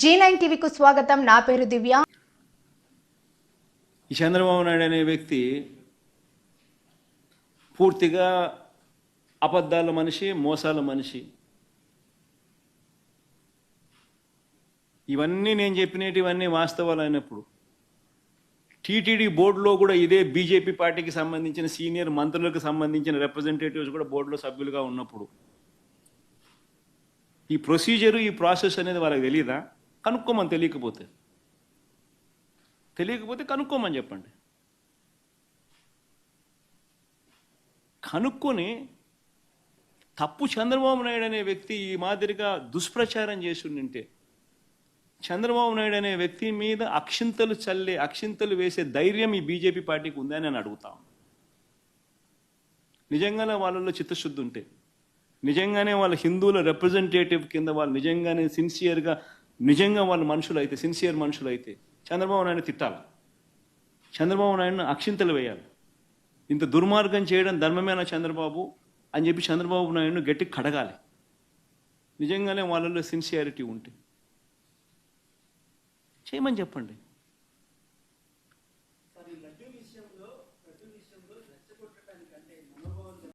G nine టీవీకు స్వాగతం. నా పేరు దివ్య. ఈ చంద్రబాబు నాయుడు అనే వ్యక్తి పూర్తిగా అబద్ధాల మనిషి మోసాల మనిషి. ఇవన్నీ నేను చెప్పినటివన్నీ వాస్తవాలు అయినప్పుడు టీటీడీ బోర్డులో కూడా ఇదే బీజేపీ పార్టీకి సంబంధించిన సీనియర్ మంత్రులకు సంబంధించిన రిప్రజెంటేటివ్స్ కూడా బోర్డులో సభ్యులుగా ఉన్నప్పుడు ఈ ప్రొసీజరు ఈ ప్రాసెస్ అనేది వాళ్ళకి తెలియదా కనుక్కోమని తెలియకపోతే. తెలియకపోతే కనుక్కోమని చెప్పండి. కనుక్కొని తప్పు చంద్రబాబు నాయుడు అనే వ్యక్తి ఈ మాదిరిగా దుష్ప్రచారం చేసి ఉండింటే చంద్రబాబు నాయుడు అనే వ్యక్తి మీద అక్షింతలు చల్లే అక్షింతలు వేసే ధైర్యం ఈ బీజేపీ పార్టీకి ఉందని నేను అడుగుతాను నిజంగానే వాళ్ళలో చిత్తశుద్ధి ఉంటే నిజంగానే వాళ్ళ హిందువుల రిప్రజెంటేటివ్ కింద వాళ్ళు నిజంగానే సిన్సియర్గా నిజంగా వాళ్ళు మనుషులు అయితే సిన్సియర్ మనుషులు అయితే చంద్రబాబు నాయుడు తిట్టాలి. చంద్రబాబు నాయుడును అక్షింతలు వేయాలి. ఇంత దుర్మార్గం చేయడం ధర్మమైన చంద్రబాబు? అని చెప్పి చంద్రబాబు నాయుడును గట్టి కడగాలి. నిజంగానే వాళ్ళలో సిన్సియారిటీ ఉంటే. చేయమని చెప్పండి.